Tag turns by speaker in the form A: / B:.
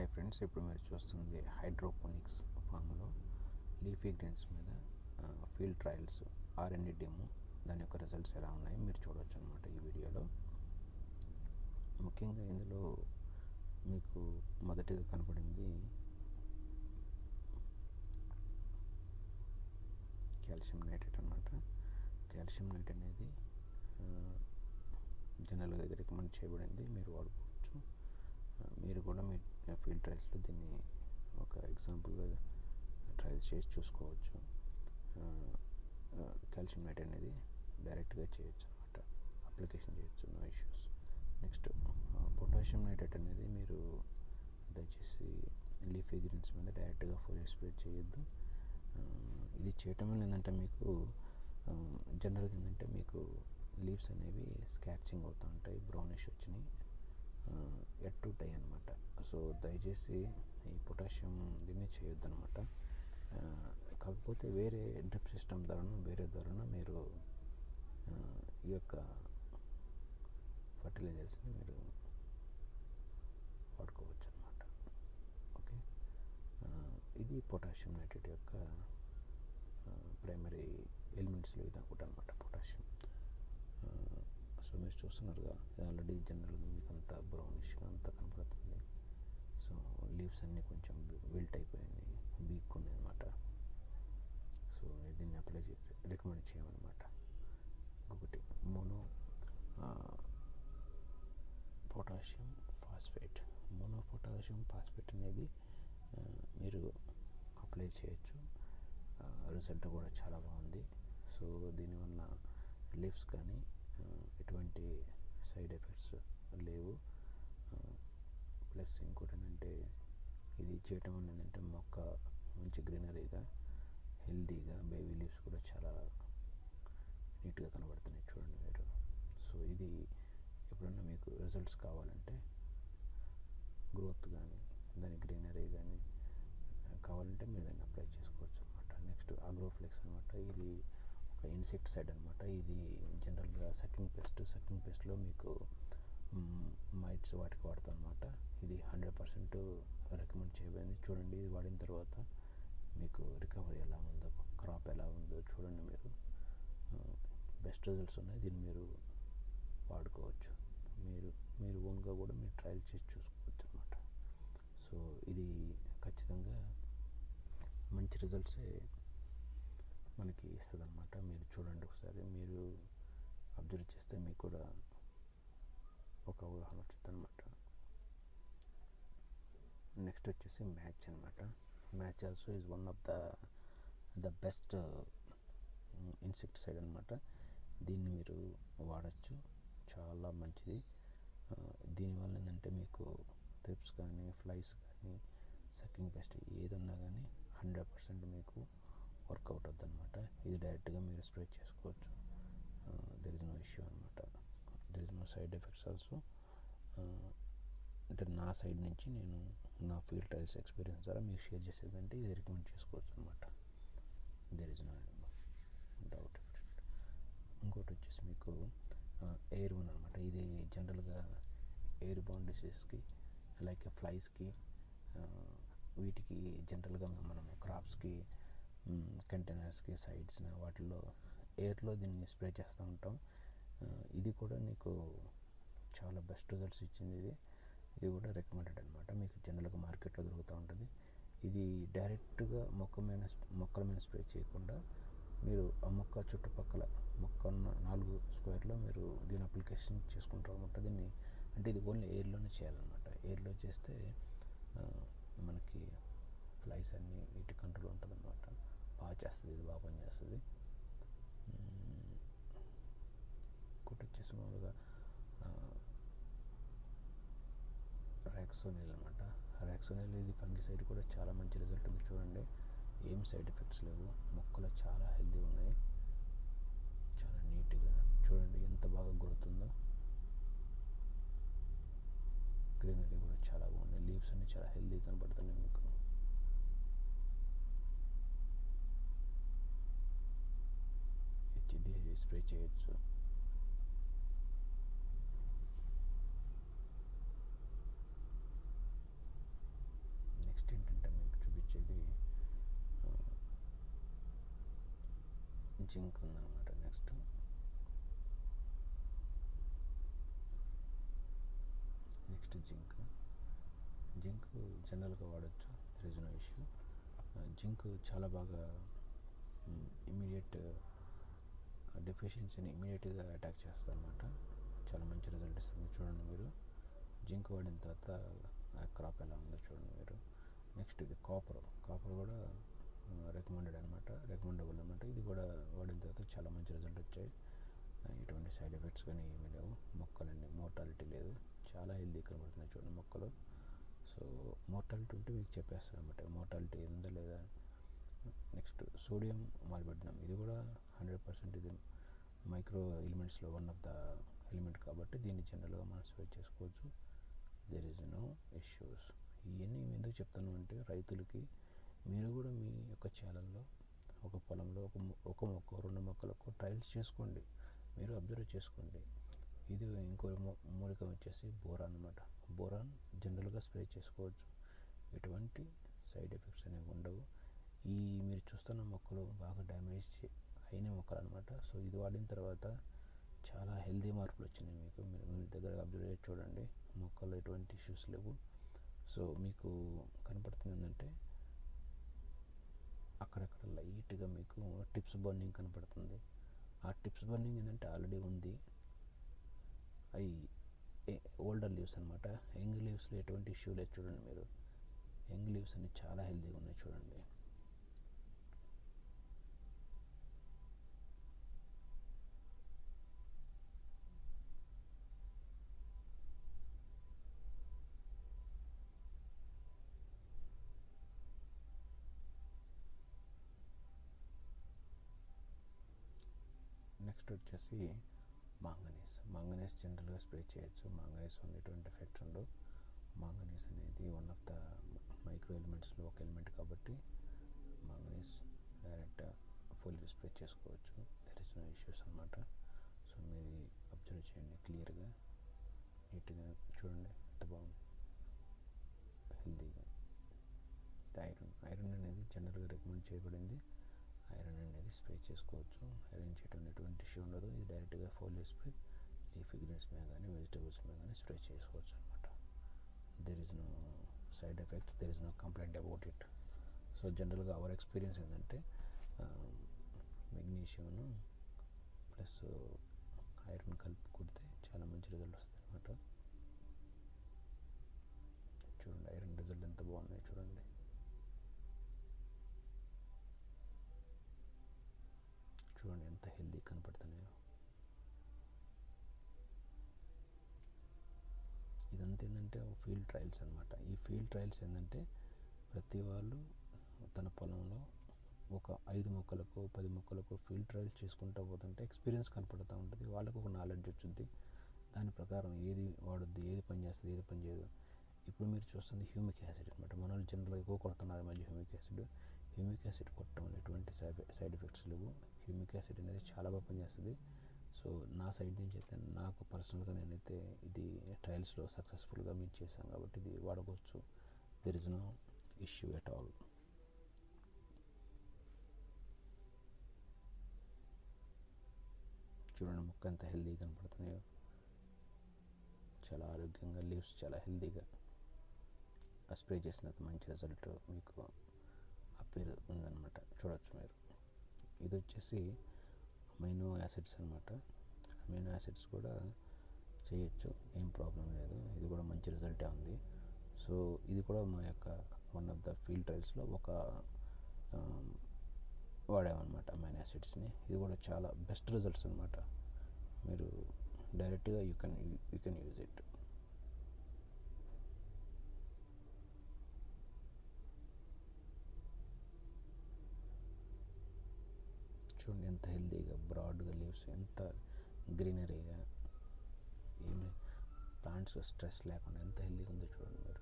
A: Hi friends ఇప్పుడు మీరు చూస్తుంది హైడ్రోపోనిక్స్ ఫామ్లో లీఫీ గ్రీన్స్ మీద field trials R and D demo దాని యొక్క రిజల్ట్స్ ఎలా ఉన్నాయో మీరు చూడవచ్చు అనమాట ఈ వీడియోలో. ముఖ్యంగా ఇందులో మీకు మొదటిగా కనపడింది కాల్షియం నైట్రేట్ అనమాట కాల్షియం నైట్ అనేది జనరల్గా ఇది రికమెండ్ చేయబడింది. మీరు వాడుకోవచ్చు. మీరు కూడా మీ ఫీల్డ్ ట్రయల్స్లో దీన్ని ఒక ఎగ్జాంపుల్గా ట్రయల్స్ చేసి చూసుకోవచ్చు. కాల్షియం నైట్ అనేది డైరెక్ట్గా చేయొచ్చు అనమాట అప్లికేషన్ చేయొచ్చు no issues next potassium nitrate అనేది మీరు దయచేసి లీఫీ గ్రీన్స్ మీద డైరెక్ట్గా ఫోలియర్ స్ప్రే చేయొద్దు. ఇది చేయటం వల్ల ఏంటంటే మీకు జనరల్గా ఏంటంటే మీకు లీవ్స్ అనేవి స్కాచింగ్ అవుతూ ఉంటాయి బ్రౌనిష్ వచ్చినాయి. ఎట్ అనమాట సో దయచేసి ఈ పొటాషియం దీన్ని చేయొద్దు అనమాట కాకపోతే వేరే డ్రిప్ సిస్టమ్ ద్వారా వేరే ద్వారా మీరు ఈ యొక్క ఫర్టిలైజర్స్ని మీరు వాడుకోవచ్చు అనమాట ఓకే ఇది పొటాషియం నైట్రేట్ యొక్క ప్రైమరీ ఎలిమెంట్స్లో ఇది ఒకటి అనమాట పొటాషియం. సో మీరు చూస్తున్నారుగా. ఇది ఆల్రెడీ జనరల్గా మీకు అంతా బ్రౌనిష్గా అంతా కనపడుతుంది. సో లీవ్స్ అన్నీ కొంచెం విల్ట్ అయిపోయింది. వీక్ ఉన్నాయి అనమాట సో దీన్ని అప్లై చే రికమెండ్ చేయమన్నమాట. ఇంకొకటి mono potassium phosphate mono potassium phosphate అనేది మీరు అప్లై చేయొచ్చు. రిజల్ట్ కూడా చాలా బాగుంది. సో దీనివల్ల లీవ్స్ కానీ ఎటువంటి సైడ్ ఎఫెక్ట్స్ లేవు. ప్లస్ ఇంకోటి ఏంటంటే ఇది చేయటం వల్ల ఏంటంటే మొక్క మంచి గ్రీనరీగా హెల్తీగా బేబీ లీవ్స్ కూడా చాలా నీట్గా కనబడుతున్నాయి చూడండి మీరు. సో ఇది ఎప్పుడన్నా మీకు రిజల్ట్స్ కావాలంటే గ్రోత్ కానీ దాని గ్రీనరీ కానీ కావాలంటే మీరు దాన్ని అప్లై చేసుకోవచ్చు అనమాట నెక్స్ట్ ఆగ్రోఫ్లెక్స్ అనమాట ఇది ఒక ఇన్సెక్ట్ సైడ్ అనమాట ఇది జనరల్గా సకింగ్ పెస్ట్ సకింగ్ పెస్ట్లో మీకు మైట్స్ వాటికి వాడతాం అనమాట ఇది హండ్రెడ్ పర్సెంట్ రికమెండ్ చేయబడింది. చూడండి ఇది వాడిన తర్వాత మీకు రికవరీ ఎలా ఉందో క్రాప్ ఎలా ఉందో చూడండి మీరు. బెస్ట్ రిజల్ట్స్ ఉన్నాయి. దీన్ని మీరు వాడుకోవచ్చు. మీరు మీరు ఓన్గా కూడా మీరు ట్రయల్ చేసి చూసుకోవచ్చు అనమాట సో ఇది ఖచ్చితంగా మంచి రిజల్ట్సే మనకి ఇస్తుంది అనమాట మీరు చూడండి ఒకసారి. మీరు అబ్జర్వ్ చేస్తే మీకు కూడా ఒక అవగాహన వచ్చింది అనమాట నెక్స్ట్ వచ్చేసి మ్యాచ్ అనమాట match also is one of the the best insecticide అనమాట దీన్ని మీరు వాడచ్చు. చాలా మంచిది. దీనివల్ల ఏంటంటే మీకు థ్రిప్స్ కానీ ఫ్లైస్ కానీ సకింగ్ పెస్ట్ ఏదన్నా కానీ హండ్రెడ్ పర్సెంట్ మీకు వర్కౌట్ అవుతుంది అనమాట ఇది డైరెక్ట్గా మీరు స్ప్రే చేసుకోవచ్చు. దెర్ ఇస్ నో ఇష్యూ అనమాట there is no side effects also అంటే నా సైడ్ నుంచి నేను నా ఫీల్డ్ ట్రయల్స్ ఎక్స్పీరియన్స్ ద్వారా మీకు షేర్ చేసేదంటే ఇది రికమెండ్ చేసుకోవచ్చు అనమాట దెర్ ఇస్ నో డౌట్ ఇంకోటి వచ్చేసి మీకు ఎయిర్ వన్ అనమాట ఇది జనరల్గా ఎయిర్ బౌండ్ డిసీజ్కి లైక్ ఫ్లైస్కి వీటికి జనరల్గా మనం క్రాప్స్కి కంటైనర్స్కి సైడ్స్న వాటిల్లో ఎయిర్లో దీన్ని స్ప్రే చేస్తూ ఉంటాం. ఇది కూడా నీకు చాలా బెస్ట్ రిజల్ట్స్ ఇచ్చింది ఇది. ఇది కూడా రికమెండెడ్ అనమాట మీకు జనరల్గా మార్కెట్లో దొరుకుతూ ఉంటుంది. ఇది డైరెక్ట్గా మొక్క మీద మొక్కల మీద స్ప్రే చేయకుండా మీరు ఆ మొక్క చుట్టుపక్కల మొక్క ఉన్న నాలుగు స్క్వేర్లో మీరు దీని అప్లికేషన్ చేసుకుంటారు అనమాట దీన్ని అంటే ఇది ఓన్లీ ఎయిర్లోనే చేయాలన్నమాట. ఎయిర్లో చేస్తే మనకి ఫ్లైస్ అన్నీ వీటి కంట్రోల్ ఉంటుంది అనమాట బాగా చేస్తుంది ఇది బాగా పనిచేస్తుంది. ఇంకోటి వచ్చేసి మామూలుగా ర్యాక్సోనిల్ అనమాట ర్యాక్సోనిల్ ఇది ఫంగిసైడ్ కూడా చాలా మంచి రిజల్ట్ ఉంది. చూడండి ఏం సైడ్ ఎఫెక్ట్స్ లేవు. మొక్కలు చాలా హెల్తీ ఉన్నాయి. చాలా నీట్గా. చూడండి ఎంత బాగా గురుతుందో గ్రీనరీ కూడా చాలా బాగుంది. లీవ్స్ అన్ని చాలా హెల్తీ కనబడుతున్నాయి మీకు. స్ప్రే చేయొచ్చు నెక్స్ట్ ఏంటంటే మీకు చూపించేది జింక్ ఉందన్నమాట నెక్స్ట్ నెక్స్ట్ జింక్ జింక్ జనరల్గా వాడచ్చు there is no issue zinc చాలా బాగా ఇమీడియట్ డెఫిషియన్సీని ఇమీడియట్గా అటాక్ చేస్తుంది అనమాట చాలా మంచి రిజల్ట్ ఇస్తుంది చూడండి మీరు. జింక్ వాడిన తర్వాత ఆ క్రాప్ ఎలా ఉందో చూడండి మీరు. నెక్స్ట్ ఇది కాపర్ కాపర్ కూడా రికమెండెడ్ అనమాట రికమెండబుల్ అనమాట ఇది కూడా వాడిన తర్వాత చాలా మంచి రిజల్ట్ వచ్చాయి. ఎటువంటి సైడ్ ఎఫెక్ట్స్ కానీ ఏమీ లేవు. మొక్కలన్నీ మోర్టాలిటీ లేదు. చాలా హెల్దీ కనబడుతున్నాయి చూడండి మొక్కలు. సో మోర్టాలిటీ ఉంటే మీకు చెప్పేస్తాను అనమాట మోర్టాలిటీ ఉందా లేదా? నెక్స్ట్ సోడియం మాల్బెడ్నం ఇది కూడా హండ్రెడ్ పర్సెంట్ ఇది మైక్రో ఎలిమెంట్స్లో వన్ ఆఫ్ ద ఎలిమెంట్ కాబట్టి దీన్ని జనరల్గా మనం స్ప్రే చేసుకోవచ్చు. దెర్ ఇస్ నో ఇష్యూస్ ఇవన్నీ ఎందుకు చెప్తాను అంటే రైతులకి మీరు కూడా మీ యొక్క ఛానల్లో ఒక పొలంలో ఒక ఒక మొక్క రెండు మొక్కలకు ట్రయల్స్ చేసుకోండి. మీరు అబ్జర్వ్ చేసుకోండి. ఇది ఇంకో మూలిక వచ్చేసి బోరాన్ అనమాట బోరాన్ జనరల్గా స్ప్రే చేసుకోవచ్చు. ఎటువంటి సైడ్ ఎఫెక్ట్స్ అనేవి ఉండవు. ఈ మీరు చూస్తున్న మొక్కలు బాగా డ్యామేజ్ చే- అయిన మొక్కలు అనమాట సో ఇది వాడిన తర్వాత చాలా హెల్దీ మార్పులు వచ్చినాయి మీకు. మీరు మీ దగ్గర అబ్జర్వ్ చేసి చూడండి. మొక్కలు ఎటువంటి ఇష్యూస్ లేవు. సో మీకు కనపడుతుంది ఏంటంటే అక్కడక్కడ లైట్గా మీకు టిప్స్ బర్నింగ్ కనపడుతుంది. ఆ టిప్స్ బర్నింగ్ ఏంటంటే ఆల్రెడీ ఉంది. అవి ఓల్డర్ లీవ్స్ అనమాట యంగ్ లీవ్స్లో ఎటువంటి ఇష్యూ లేదు చూడండి మీరు. యంగ్ లీవ్స్ అన్ని చాలా హెల్దీగా ఉన్నాయి చూడండి. నెక్స్ట్ వచ్చేసి మాంగనీస్. మాంగనీస్ జనరల్గా స్ప్రే చేయొచ్చు. మాంగనీస్ వల్ల ఎటువంటి ఎఫెక్ట్స్ ఉండవు. మాంగనీస్ అనేది వన్ ఆఫ్ ద మైక్రో ఎలిమెంట్స్లో ఒక ఎలిమెంట్ కాబట్టి మాంగనీస్ డైరెక్ట్ ఫుల్ స్ప్రే చేసుకోవచ్చు. దర్ ఇస్ నో ఇష్యూస్ అనమాట సో మీరు అబ్జర్వ్ చేయండి క్లియర్గా నీట్గా చూడండి ఎంత బాగుంది. హెల్తీగా ఐరన్ ఐరన్ అనేది జనరల్గా రికమెండ్ చేయబడింది. ఐరన్ అనేది స్ప్రే చేసుకోవచ్చు. ఐరన్ చేయడం ఇష్యూ ఉండదు. ఇది డైరెక్ట్గా ఫోలియో స్ప్రే లీఫీ గ్రీన్స్ మీద కానీ వెజిటేబుల్స్ మీద కానీ స్ప్రే చేసుకోవచ్చు అనమాట there is no side effects there is no complaint about it so జనరల్గా అవర్ ఎక్స్పీరియన్స్ ఏంటంటే మెగ్నీషియం ప్లస్ ఐరన్ కలిపి కుడితే చాలా మంచి రిజల్ట్ వస్తుంది అనమాట చూడండి ఐరన్ రిజల్ట్ ఎంత బాగున్నాయి చూడండి చూడండి ఎంత హెల్దీ కనపడుతున్నాయో ఇదంతా ఏంటంటే ఫీల్డ్ ట్రయల్స్ అనమాట ఈ ఫీల్డ్ ట్రయల్స్ ఏంటంటే ప్రతి వాళ్ళు తన పొలంలో ఒక ఐదు మొక్కలకు పది మొక్కలకు ఫీల్డ్ ట్రయల్స్ చేసుకుంటూ పోతుంటే ఎక్స్పీరియన్స్ కనపడుతూ ఉంటుంది. వాళ్ళకు ఒక నాలెడ్జ్ వచ్చింది. దాని ప్రకారం ఏది వాడుద్ది ఏది పని చేస్తుంది ఏది పని చేయదు. ఇప్పుడు మీరు చూస్తుంది హ్యూమిక్ యాసిడ్ అనమాట మన వాళ్ళు జనరల్గా ఎక్కువ కొడుతున్నారు మధ్య హ్యూమిక్ యాసిడ్ హ్యూమిక్ యాసిడ్ కొట్టడం ఎటువంటి సైడ్ సైడ్ ఎఫెక్ట్స్ లేవు హ్యూమిక్ యాసిడ్ అనేది చాలా బాగా పనిచేస్తుంది. సో నా సైడ్ నుంచి అయితే నాకు పర్సనల్గా నేనైతే ఇది ట్రయల్స్లో సక్సెస్ఫుల్గా మీట్ చేశాను కాబట్టి ఇది వాడుకోవచ్చు. There is no issue at all చూడండి ముక్క ఎంత హెల్దీగా కనపడుతున్నాయో. చాలా ఆరోగ్యంగా లీవ్స్ చాలా హెల్దీగా ఆ స్ప్రే చేసినంత మంచి రిజల్ట్ మీకు అపేర్ ఉందన్నమాట. చూడొచ్చు మీరు. ఇది వచ్చేసి అమైనో యాసిడ్స్ అనమాట అమైనో యాసిడ్స్ కూడా చేయొచ్చు ఏం ప్రాబ్లం లేదు. ఇది కూడా మంచి రిజల్టే ఉంది. సో ఇది కూడా మా యొక్క వన్ ఆఫ్ ద ఫీల్డ్ ట్రయల్స్లో ఒక వాడామన్నమాట అమైనో యాసిడ్స్ని. ఇది కూడా చాలా బెస్ట్ రిజల్ట్స్ అనమాట మీరు డైరెక్ట్గా you can you can use it. చూడండి ఎంత హెల్తీగా బ్రాడ్గా లీవ్స్ ఎంత గ్రీనరీగా ఏమి ప్లాంట్స్ స్ట్రెస్ లేకుండా ఎంత హెల్తీగా ఉందో చూడండి మీరు.